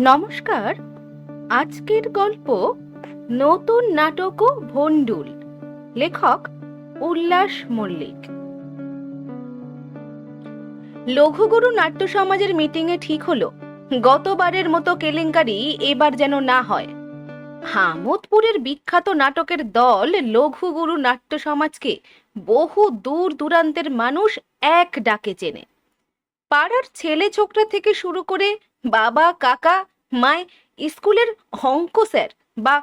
নমস্কার, আজকের গল্প নতুন নাটক ও ভন্ডুল লেখক উল্লাস মল্লিক। লঘুগুরু নাট্য সমাজের মিটিংয়ে ঠিক হলো, গতবারের মতো কেলেঙ্কারি এবার যেন না হয়। হামদপুরের বিখ্যাত নাটকের দল লঘুগুরু নাট্য সমাজকে বহু দূর দূরান্তের মানুষ এক ডাকে চেনে। পাড়ার ছেলে ছোকরা থেকে শুরু করে বাবা, কাকা মায় স্কুলের অঙ্ক স্যার বা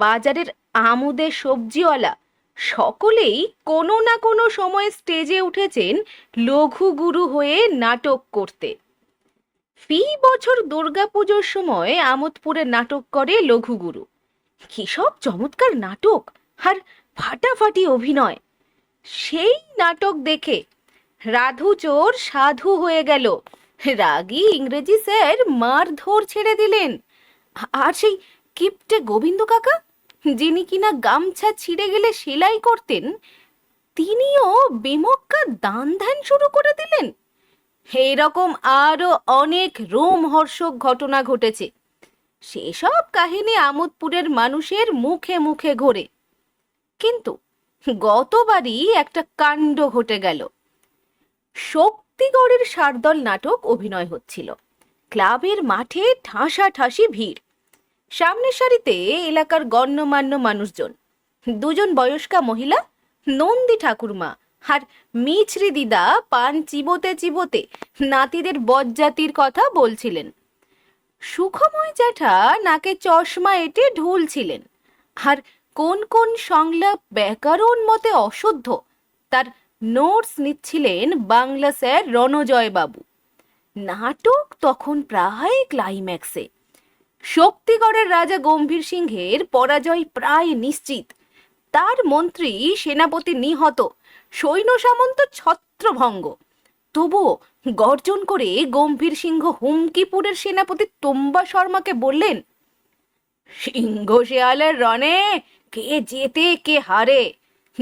বাজারের আমুদে সবজিওয়ালা সকলেই কোনো না কোনো সময় স্টেজে উঠেছেন লঘুগুরু হয়ে নাটক করতে। ফি বছর দুর্গাপুজোর সময় আমোদপুরে নাটক করে লঘুগুরু কি সব চমৎকার নাটক আর ফাটাফাটি অভিনয়। সেই নাটক দেখে রাধু চোর সাধু হয়ে গেল। রাগী ইংরেজি স্যার মারধর ছেড়ে দিলেন। আর সেই কিপটে গোবিন্দ কাকা, যিনি কিনা গামছা ছিঁড়ে গেলে সেলাই করতেন, তিনিও বেমক্কা দান ধ্যান শুরু করে দিলেন। এইরকম আরও অনেক রোমহর্ষক ঘটনা ঘটেছে। সেসব কাহিনী আমোদপুরের মানুষের মুখে মুখে ঘোরে। কিন্তু গতবারই একটা কাণ্ড ঘটে গেল। শক্তিগড়ের সারদল নাটক অভিনয় হচ্ছিল। ক্লাবের মাঠে ঠাসাঠাসি ভিড়। সামনের সারিতে এলাকার গণ্যমান্য মানুষজন। দুজন বয়স্কা মহিলা, নন্দী ঠাকুরমা আর মিছরি দিদা পান চিবোতে চিবোতে নাতিদের বজ্জাতির কথা বলছিলেন। সুখময় জ্যাঠা নাকে চশমা এঁটে ঢুলছিলেন। আর কোন কোন সংলাপ ব্যাকরণ মতে অশুদ্ধ, তার নোটস নিচ্ছিলেন বাংলা স্যার রণজয় বাবু। নাটক তখন প্রায় ক্লাইম্যাক্সে শক্তিগড়ের রাজা গম্ভীর সিংহের পরাজয় প্রায় নিশ্চিত। তার মন্ত্রী সেনাপতি নিহত। সৈন্য সামন্ত ছত্রভঙ্গ। তবুও গর্জন করে গম্ভীর সিংহ হুমকিপুরের সেনাপতি তোম্বা শর্মাকে বললেন, সিংহ শেয়ালের রণে কে জেতে কে হারে?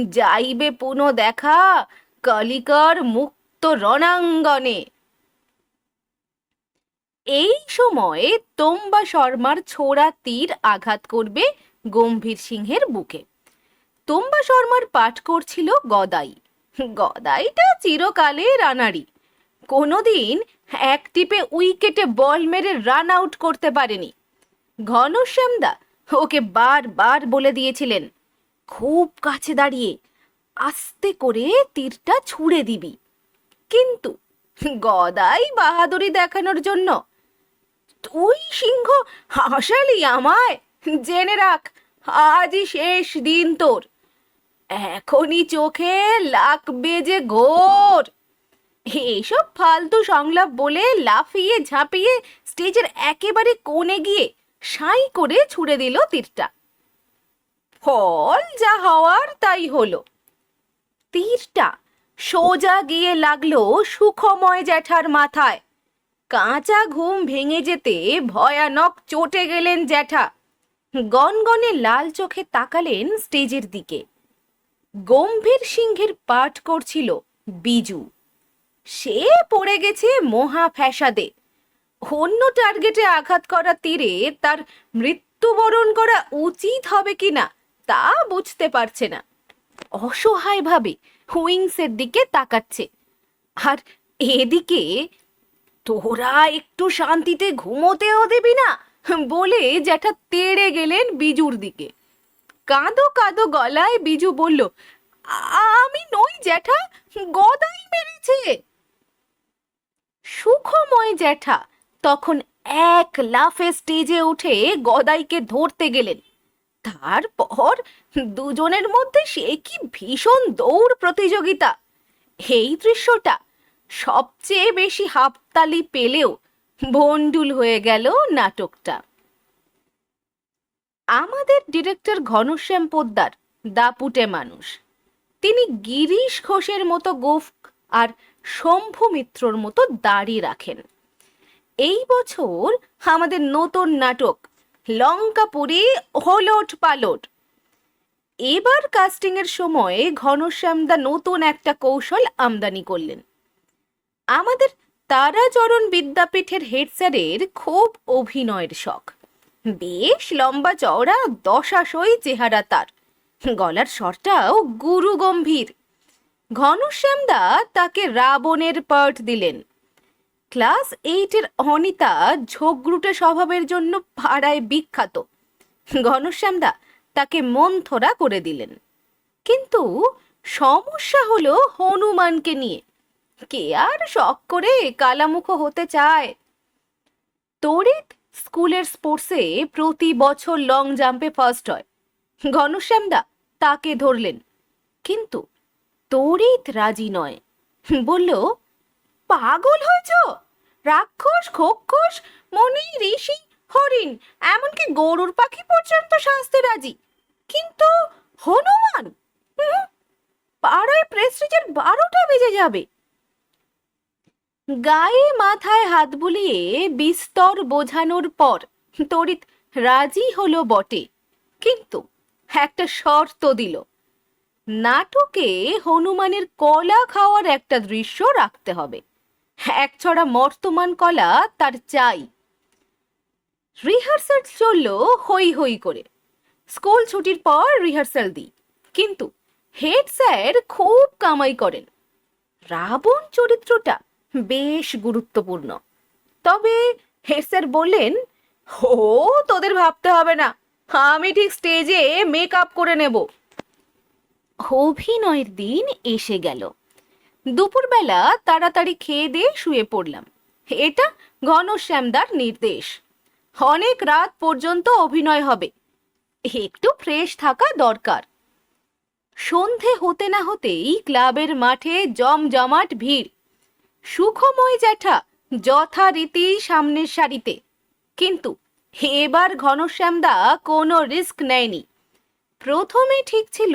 যাইবে পুনঃ দেখা, কালিকার মুক্ত রণাঙ্গনে। এই সময়ে তোম্বা শর্মার ছোড়া তীর আঘাত করবে গম্ভীর সিংহের বুকে। তোম্বা শর্মার পাঠ করছিল গদাই। গদাইটা চিরকালে রানারি। কোনোদিন এক টিপে উইকেটে বল মেরে রান আউট করতে পারেনি। ঘনশ্যামদা ওকে বারবার বলে দিয়েছিলেন খুব কাছে দাঁড়িয়ে আস্তে করে তীরটা ছুঁড়ে দিবি। কিন্তু গদাই বাহাদুরি দেখানোর জন্য তুই সিংহ হাসালি আমায়। জেনে রাখ, আজই শেষ দিন তোর। এখনই চোখে লাগবে যে ঘোর। এইসব ফালতু সংলাপ বলে লাফিয়ে ঝাঁপিয়ে স্টেজের একেবারে কোণে গিয়ে সাই করে ছুড়ে দিল তীরটা। ফল যা হওয়ার তাই হলো। তীরটা সোজা গিয়ে লাগল সুখময় জ্যাঠার মাথায়। কাঁচা ঘুম ভেঙে যেতে ভয়ানক চটে গেলেন জ্যাঠা। গনগনে লাল চোখে তাকালেন স্টেজের দিকে। গম্ভীর সিংহের পাঠ করছিল বিজু। সে পড়ে গেছে মহা ফ্যাসাদে। অন্য টার্গেটে আঘাত করা তীরে তার মৃত্যুবরণ করা উচিত হবে কিনা তা বুঝতে পারছে না। অসহায়ভাবে হুইংসের দিকে তাকাচ্ছে। আর এদিকে, তোরা একটু শান্তিতে ঘুমোতেও দিবি না? বলে জ্যাঠা তেড়ে গেলেন বিজুর দিকে। কাঁদো কাঁদো গলায় বিজু বলল, আমি নই জ্যাঠা, গদাই মেরেছে। সুখময় জ্যাঠা তখন এক লাফে স্টেজে উঠে গদাইকে ধরতে গেলেন। তারপর দুজনের মধ্যে সে কি ভীষণ দৌড় প্রতিযোগিতা? এই দৃশ্যটা সবচেয়ে বেশি হাততালি পেলেও ভন্ডুল হয়ে গেল নাটকটা। আমাদের ডিরেক্টর ঘনশ্যাম পোদ্দার, দাপুটে মানুষ। তিনি গিরিশ ঘোষের মতো গোফ আর শম্ভু মিত্রর মতো দাড়ি রাখেন। এই বছর আমাদের নতুন নাটক লঙ্কাপুরি হলোট পালট। এবার কাস্টিং এর সময় ঘনশ্যামদা নতুন একটা কৌশল আমদানি করলেন। আমাদের তারাচরণ বিদ্যাপীঠের হেড স্যারের খুব অভিনয়ের শখ। বেশ লম্বা চওড়া, দশাশই চেহারা তার। গলার স্বরটাও গুরু গম্ভীর ঘনশ্যামদা তাকে রাবণের পার্ট দিলেন। ক্লাস এইটের অনিতা ঝোগরুটে স্বভাবের জন্য পাড়ায় বিখ্যাত। ঘনশ্যামদা তাকে মন্থরা করে দিলেন। কিন্তু সমস্যা হলো হনুমানকে নিয়ে। কে আর শখ করে কালামুখো হতে চায়? তড়িৎ স্কুলের স্পোর্টসে প্রতি বছর লং জাম্পে ফার্স্ট হয়। ঘনশ্যামদা তাকে ধরলেন। কিন্তু তড়িৎ রাজি নয়। বলল পাগল হয়েছ? রাক্ষস, খোক্ষস, মনি, ঋষি, হরিণ, এমনকি গরুর পাখি পর্যন্ত শাস্তে রাজি। কিন্তু হনুমান পাড়ায় প্রেস্টিজের বারোটা বেজে যাবে। গায়ে মাথায় হাত বুলিয়ে বিস্তর বোঝানোর পর তড়িৎ রাজি হলো বটে। কিন্তু একটা শর্ত দিল। নাটকে হনুমানের কলা খাওয়ার একটা দৃশ্য রাখতে হবে। এক ছড়া মর্তমান কলা তার চাই। রিহার্সাল চলল হই হই করে। স্কুল ছুটির পর রিহার্সাল দিই কিন্তু হেড স্যার খুব কামাই করেন। রাবণ চরিত্রটা বেশ গুরুত্বপূর্ণ। তবে হেড স্যার বললেন, হো, তোদের ভাবতে হবে না। আমি ঠিক স্টেজে মেকআপ করে নেব। অভিনয়ের দিন এসে গেল। দুপুরবেলা তাড়াতাড়ি খেয়ে দিয়ে শুয়ে পড়লাম। এটা ঘনশ্যামদার নির্দেশ। অনেক রাত পর্যন্ত অভিনয় হবে। একটু ফ্রেশ থাকা দরকার। সন্ধে হতে না হতেই ক্লাবের মাঠে জমজমাট ভিড়। সুখময় জ্যাঠা যথারীতি সামনের সারিতে। কিন্তু এবার ঘনশ্যামদা কোনো রিস্ক নেয়নি। প্রথমে ঠিক ছিল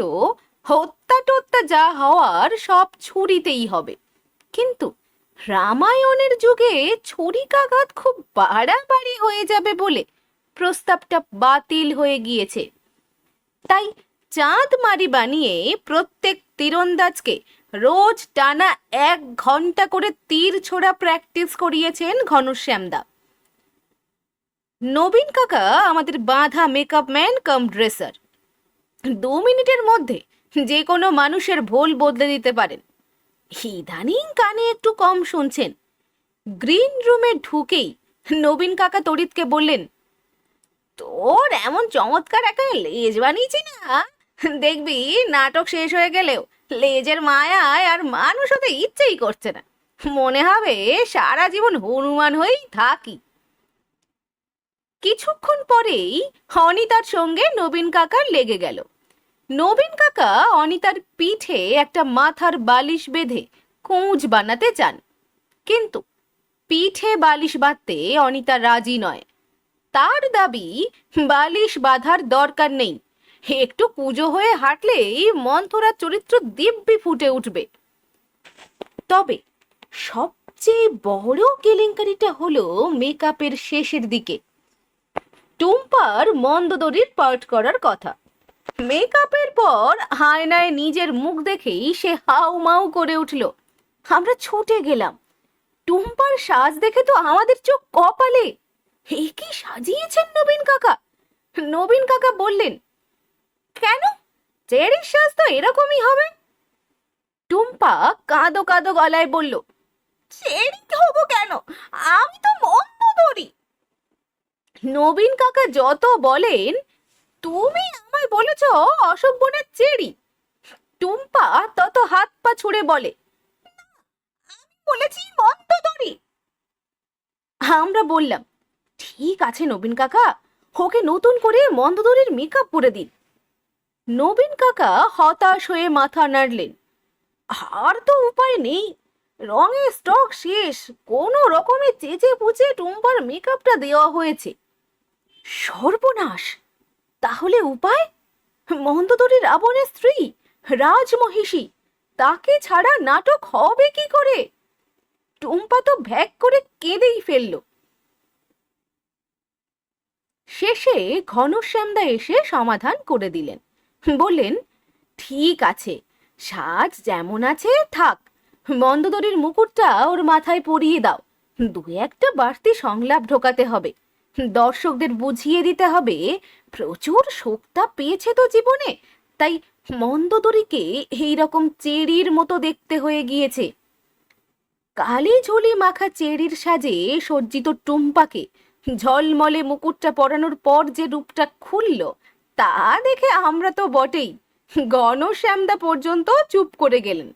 হত্যা টত্যা যা হওয়ার সব ছুরিতেই হবে। কিন্তু রামায়ণের যুগে ছুরিকাঘাত খুব বাড়াবাড়ি হয়ে যাবে বলে প্রস্তাবটা বাতিল হয়ে গিয়েছে। তাই চাঁদ মারি বানিয়ে প্রত্যেক তীরন্দাজকে রোজ টানা এক ঘণ্টা করে তীর ছোড়া প্র্যাকটিস করিয়েছেন ঘনশ্যামদা নবীন কাকা আমাদের বাঁধা মেকআপ ম্যান কাম ড্রেসার। দু মিনিটের মধ্যে যে কোনো মানুষের ভোল বদলে দিতে পারেন। ইদানিং কানে একটু কম শুনছেন। গ্রিন রুমে ঢুকেই নবীন কাকা তড়িৎকে বললেন, তোর এমন চমৎকার একটা লেজ বানিয়েছি না? দেখবি, নাটক শেষ হয়ে গেলেও লেজের মায়ায় আর মানুষ হতে ইচ্ছেই করছে না। মনে হবে সারা জীবন হনুমান হয়েই থাকি। কিছুক্ষণ পরেই হনি তার সঙ্গে নবীন কাকার লেগে গেল। নবীন কাকা অনিতার পিঠে একটা মাথার বালিশ বেঁধে কুঁজ বানাতে চান। কিন্তু পিঠে বালিশ বাঁধতে অনিতা রাজি নয়। তার দাবি, বালিশ বাঁধার দরকার নেই। একটু পুজো হয়ে হাঁটলেই মন্থরার চরিত্র দিব্যি ফুটে উঠবে। তবে সবচেয়ে বড় কেলেঙ্কারিটা হলো মেকআপের শেষের দিকে। টুম্পার মন্দদরির পার্ট করার কথা। মেকআপের পর হায়নায় নিজের মুখ দেখেই সে হাউ মাউ করে উঠল। আমরা ছুটে গেলাম। টুম্পার সাজ দেখে তো আমাদের চোখ কপালে। এ কি সাজিয়েছেন নবীন কাকা? নবীন কাকা বললেন, কেন? চেরির সাজ তো এরকমই হবে। টুম্পা কাঁদো কাঁদো গলায় বলল, চেরি হব কেন? আমি তো মন্দদরি নবীন কাকা যত বলেন তুমি আমায় বলেছ অশোক বনের চেরি। টুম্পা তত হাত পা ছুড়ে বলে বলেছি মন্দদরি আমরা বললাম, ঠিক আছে নবীন কাকা, ওকে নতুন করে মন্দদরির মেকআপ করে দিন। নবীন কাকা হতাশ হয়ে মাথা নাড়লেন, আর তো উপায় নেই রঙের স্টক শেষ, কোনো রকমে চেচে পুচে টুম্পার মেকআপটা দেওয়া হয়েছে। সর্বনাশ! তাহলে উপায়? মন্দদরি রাবণের স্ত্রী, রাজমহিষী, তাকে ছাড়া নাটক হবে কি করে? টুম্পা তো ভ্যাক করে কেঁদেই ফেলল। শেষে ঘনশ্যামদা এসে সমাধান করে দিলেন। বললেন, ঠিক আছে, সাজ যেমন আছে, থাক। মন্দদরির মুকুটটা ওর মাথায় পরিয়ে দাও। দু একটা বাড়তি সংলাপ ঢোকাতে হবে। দর্শকদের বুঝিয়ে দিতে হবে, প্রচুর শোকতা পেয়েছে তো জীবনে, তাই মন্দদরিকে এইরকম চেরির মতো দেখতে হয়ে গিয়েছে। কালি ঝুলি মাখা চেরির সাজে সজ্জিত টুম্পাকে, ঝলমলে মুকুটটা পরানোর পর যে রূপটা খুলল, তা দেখে আমরা তো বটেই গণশ্যামদা পর্যন্ত চুপ করে গেলেন।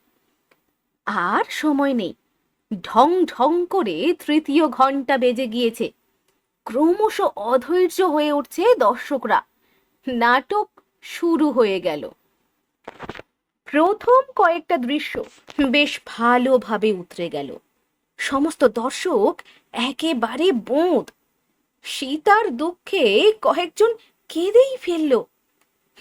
আর সময় নেই, ঢং ঢং করে তৃতীয় ঘণ্টা বেজে গিয়েছে। ক্রমশ অধৈর্য হয়ে উঠছে দর্শকরা। নাটক শুরু হয়ে গেল। প্রথম কয়েকটা দৃশ্য বেশ ভালোভাবে উতরে গেল। সমস্ত দর্শক একেবারে বোঁদ। সীতার দুঃখে কয়েকজন কেঁদেই ফেলল।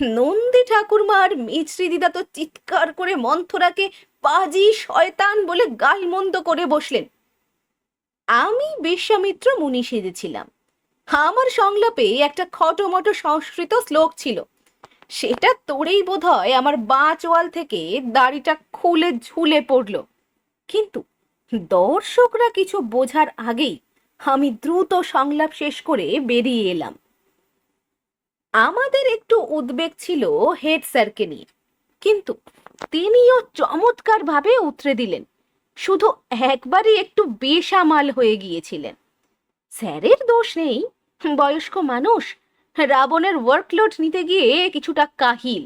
নন্দী ঠাকুরমার মিছরি দিদা তো চিৎকার করে মন্থরাকে পাজি শয়তান বলে গালমন্দ করে বসলেন। আমি বিশ্বামিত্র মুনি সেজেছিলাম। আমার সংলাপে একটা খটোমটো সংস্কৃত শ্লোক ছিল। সেটা তোরেই বোধ হয় আমার বাঁ চোয়াল থেকে দাড়িটা খুলে ঝুলে পড়ল। কিন্তু দর্শকরা কিছু বোঝার আগেই আমি দ্রুত সংলাপ শেষ করে বেরিয়ে এলাম। আমাদের একটু উদ্বেগ ছিল হেড স্যারকে নিয়ে, কিন্তু তিনিও চমৎকারভাবে উতরে দিলেন। শুধু একবারই একটু বেসামাল হয়ে গিয়েছিলেন। স্যারের দোষ নেই। বয়স্ক মানুষ, রাবণের ওয়ার্কলোড নিতে গিয়ে কিছুটা কাহিল।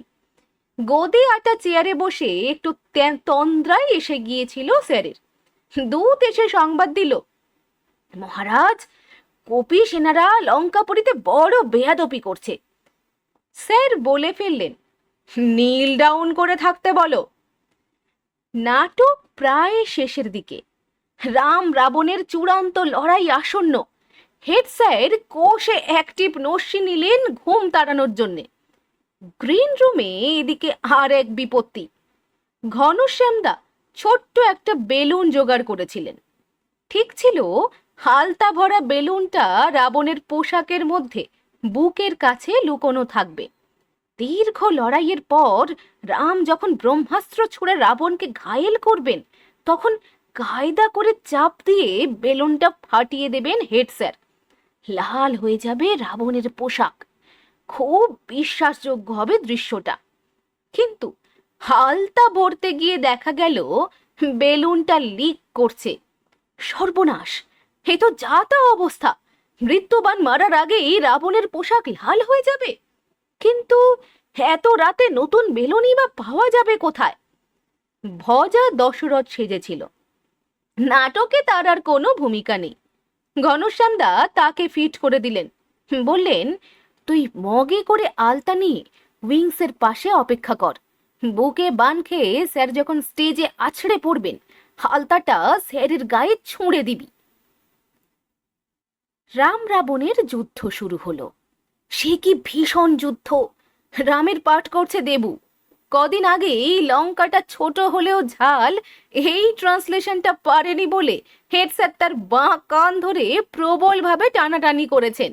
গদে আটা চেয়ারে বসে একটু তন্দ্রায় এসে গিয়েছিল স্যারের। দূত এসে সংবাদ দিল, মহারাজ, কপি সেনারা লঙ্কাপুরীতে বড় বেয়াদপি করছে। স্যার বলে ফেললেন, নীল ডাউন করে থাকতে বলো। নাটক প্রায় শেষের দিকে। রাম রাবণের চূড়ান্ত লড়াই আসন্ন। হেড স্যার কোষে অ্যাক্টিভ নস্যি নিলেন ঘুম তাড়ানোর জন্যে। গ্রিন রুমে এদিকে আর এক বিপত্তি। ঘনশ্যামদা ছোট্ট একটা বেলুন জোগাড় করেছিলেন। ঠিক ছিল হালতা ভরা বেলুনটা রাবণের পোশাকের মধ্যে, বুকের কাছে লুকোনো থাকবে। দীর্ঘ লড়াইয়ের পর রাম যখন ব্রহ্মাস্ত্র ছুঁড়ে রাবণকে ঘায়েল করবেন, তখন কায়দা করে চাপ দিয়ে বেলুনটা ফাটিয়ে দেবেন হেড স্যার। লাল হয়ে যাবে রাবণের পোশাক। খুব বিশ্বাসযোগ্য হবে দৃশ্যটা। কিন্তু হালতা ভরতে গিয়ে দেখা গেল বেলুনটা লিক করছে। সর্বনাশ! এ তো যা তা অবস্থা! মৃত্যুবান মারার আগেই রাবণের পোশাক লাল হয়ে যাবে। কিন্তু এত রাতে নতুন বেলুনই বা পাওয়া যাবে কোথায়? ভজা দশরথ সেজেছিল। নাটকে তার আর কোনো ভূমিকা নেই। ঘনশ্যামদা তাকে ফিট করে দিলেন। বললেন, তুই মগে করে আলতা নিয়ে উইংসের পাশে অপেক্ষা কর। বুকে বান খেয়ে স্যার যখন স্টেজে আছড়ে পড়বেন, আলতাটা স্যারের গায়ে ছুঁড়ে দিবি। রাম রাবণের যুদ্ধ শুরু হলো। সে কি ভীষণ যুদ্ধ? রামের পাঠ করছে দেবু। কদিন আগে এই লঙ্কাটা ছোট হলেও ঝাল, এই ট্রান্সলেশনটা পারেনি বলে হেড তার বাঁ কান ধরে প্রবলভাবে টানাটানি করেছেন।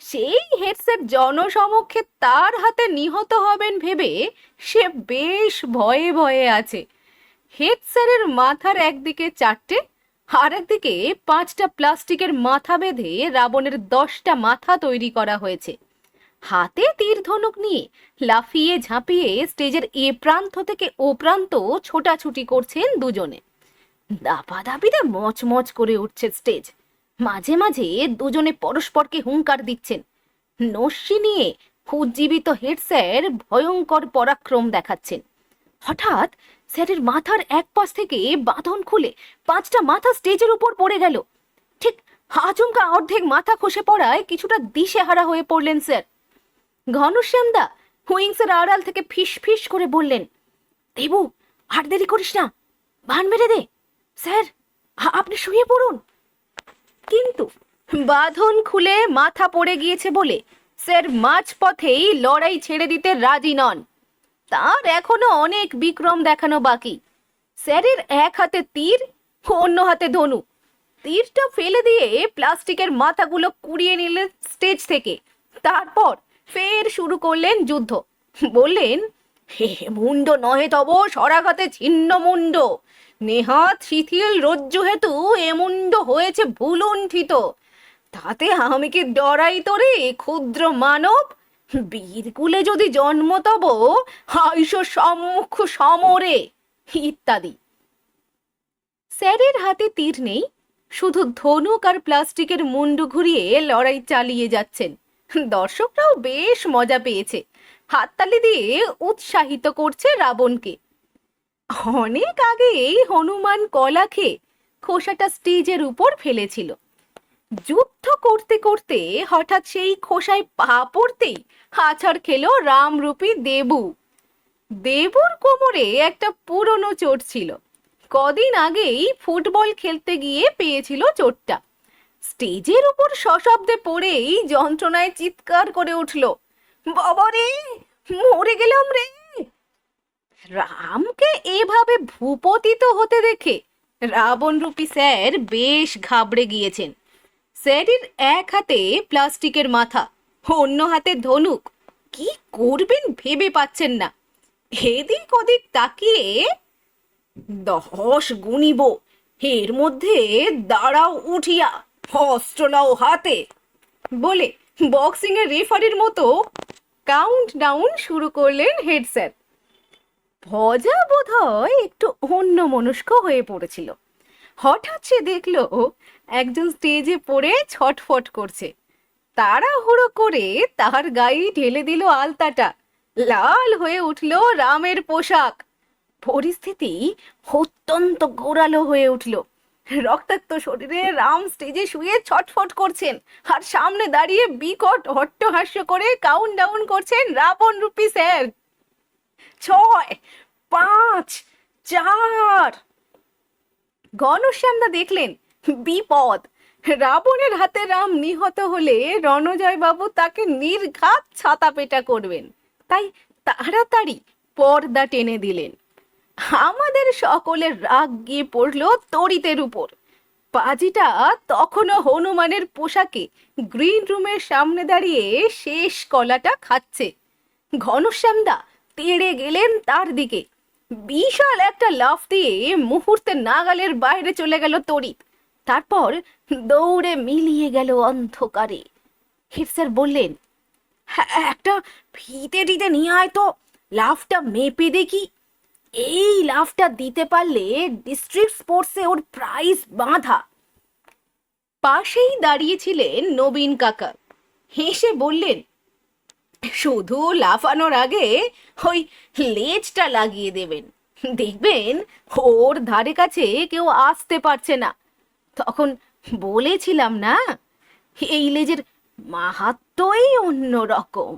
সেই হেড জনসমক্ষে তার হাতে নিহত হবেন ভেবে সে বেশ ভয়ে ভয়ে আছে। হেড স্যারের মাথার একদিকে চারটে আর একদিকে পাঁচটা প্লাস্টিকের মাথা বেঁধে রাবণের দশটা মাথা তৈরি করা হয়েছে। হাতে তীর ধনুক নিয়ে লাফিয়ে ঝাঁপিয়ে স্টেজের এ প্রান্ত থেকে ও প্রান্ত ছোটাছুটি করছেন দুজনে। দাপা দাপাদাপিতে মচমচ করে উঠছে স্টেজ। মাঝে মাঝে দুজনে পরস্পরকে হুঙ্কার দিচ্ছেন। নস্যি নিয়ে উজ্জীবিত হেড স্যার ভয়ঙ্কর পরাক্রম দেখাচ্ছেন। হঠাৎ স্যারের মাথার এক পাশ থেকে বাঁধন খুলে পাঁচটা মাথা স্টেজের উপর পড়ে গেল। ঠিক আচমকা অর্ধেক মাথা খসে পড়ায় কিছুটা দিশেহারা হয়ে পড়লেন স্যার। ঘনশ্যামদা হুইংসের আড়াল থেকে ফিস ফিস করে বললেন, দেবু, আর দেরি করিস না ভান মেরে দে। স্যার আপনি শুয়ে পড়ুন। কিন্তু বাঁধন খুলে মাথা পড়ে গিয়েছে বলে স্যার মাঝপথেই লড়াই ছেড়ে দিতে রাজি নন। তার এখনও অনেক বিক্রম দেখানো বাকি। স্যারের এক হাতে তীর, অন্য হাতে ধনু। তীরটা ফেলে দিয়ে প্লাস্টিকের মাথাগুলো কুড়িয়ে নিলেন স্টেজ থেকে। তারপর ফের শুরু করলেন যুদ্ধ। বললেন, হে মুন্ড নহে তব, সরাঘাতে ছিন্ন মুন্ড নেহাত শিথিল রজ্জু হেতু এ মুন্ড হয়েছে ভুলুণ্ঠিত। তাতে আমি কি ডরাই তোরে, ক্ষুদ্র মানব। বীরকুলে যদি জন্ম তব হাইস সম্মুখ সমরে। ইত্যাদি। স্যারের হাতে তীর নেই, শুধু ধনুক আর প্লাস্টিকের মুন্ডু ঘুরিয়ে লড়াই চালিয়ে যাচ্ছেন। দর্শকরাও বেশ মজা পেয়েছে। হাততালি দিয়ে উৎসাহিত করছে রাবণকে। অনেক আগেই হনুমান কলা খেয়ে খোসাটা স্টেজের উপর ফেলেছিল। যুদ্ধ করতে করতে হঠাৎ সেই খোসায় পা পড়তেই হাছাড় খেলো রামরূপী দেবু। দেবুর কোমরে একটা পুরনো চোট ছিল। কদিন আগেই ফুটবল খেলতে গিয়ে পেয়েছিল চোটটা। স্টেজের উপর সশব্দে পড়েই যন্ত্রণায় চিৎকার করে উঠল বাবা রে মরে গেলাম রে! রামকে এভাবে ভূপতিত হতে দেখে রাবণ রূপী স্যার বেশ ঘাবড়ে গিয়েছেন। স্যারের এক হাতে প্লাস্টিকের মাথা, অন্য হাতে ধনুক। কি করবেন ভেবে পাচ্ছেন না। এদিক ওদিক তাকিয়ে দশ গুনিব এর মধ্যে দাঁড়াও উঠিয়া অস্ত্রলাও হাতে। বলে বক্সিং এর রেফারির মতো কাউন্ট ডাউন শুরু করলেন হেড স্যার ভজা বোধ একটু অন্য মনস্ক হয়ে পড়েছিল। হঠাৎ সে দেখল একজন স্টেজে পড়ে ছটফট করছে। তাড়াহুড়ো করে তার গায়ে ঢেলে দিল আলতাটা। লাল হয়ে উঠল রামের পোশাক। পরিস্থিতি অত্যন্ত গোড়ালো হয়ে উঠল। রক্তাক্ত শরীরে রাম স্টেজে শুয়ে ছটফট করছেন আর সামনে দাঁড়িয়ে বিকট হট্টহাস্য করে কাউন্ট ডাউন করছেন রাবণ রূপী স্যার। ছয়, পাঁচ, চার। ঘনশ্যামদা দেখলেন, বিপদ। রাবণের হাতে রাম নিহত হলে রণজয় বাবু তাকে নির্ঘাত ছাতা পেটা করবেন। তাই তাড়াতাড়ি পর্দা টেনে দিলেন। আমাদের সকলের রাগ গিয়ে পড়ল তরিতের উপর। পাজিটা তখনও হনুমানের পোশাকে গ্রিন রুমের সামনে দাঁড়িয়ে শেষ কলাটা খাচ্ছে। ঘনশ্যামদা তেড়ে গেলেন তার দিকে। বিশাল একটা লাফ দিয়ে মুহূর্তে নাগালের বাইরে চলে গেল তড়িৎ তারপর দৌড়ে মিলিয়ে গেল অন্ধকারে। হেড স্যার বললেন "হ্যাঁ, একটা ফিতে টিতে নিয়ে আয় তো। লাফটা মেপে দেখি। এই লাফটা দিতে পারলে ডিস্ট্রিক্ট স্পোর্টসে ওর প্রাইজ বাঁধা। পাশেই দাঁড়িয়েছিলেন নবীন কাকা। হেসে বললেন, শুধু লাফানোর আগে ওই লেজটা লাগিয়ে দেবেন। দেখবেন ওর ধারে কাছে কেউ আসতে পারছে না। তখন বলেছিলাম না, এই লেজের মাহাত্মই অন্য রকম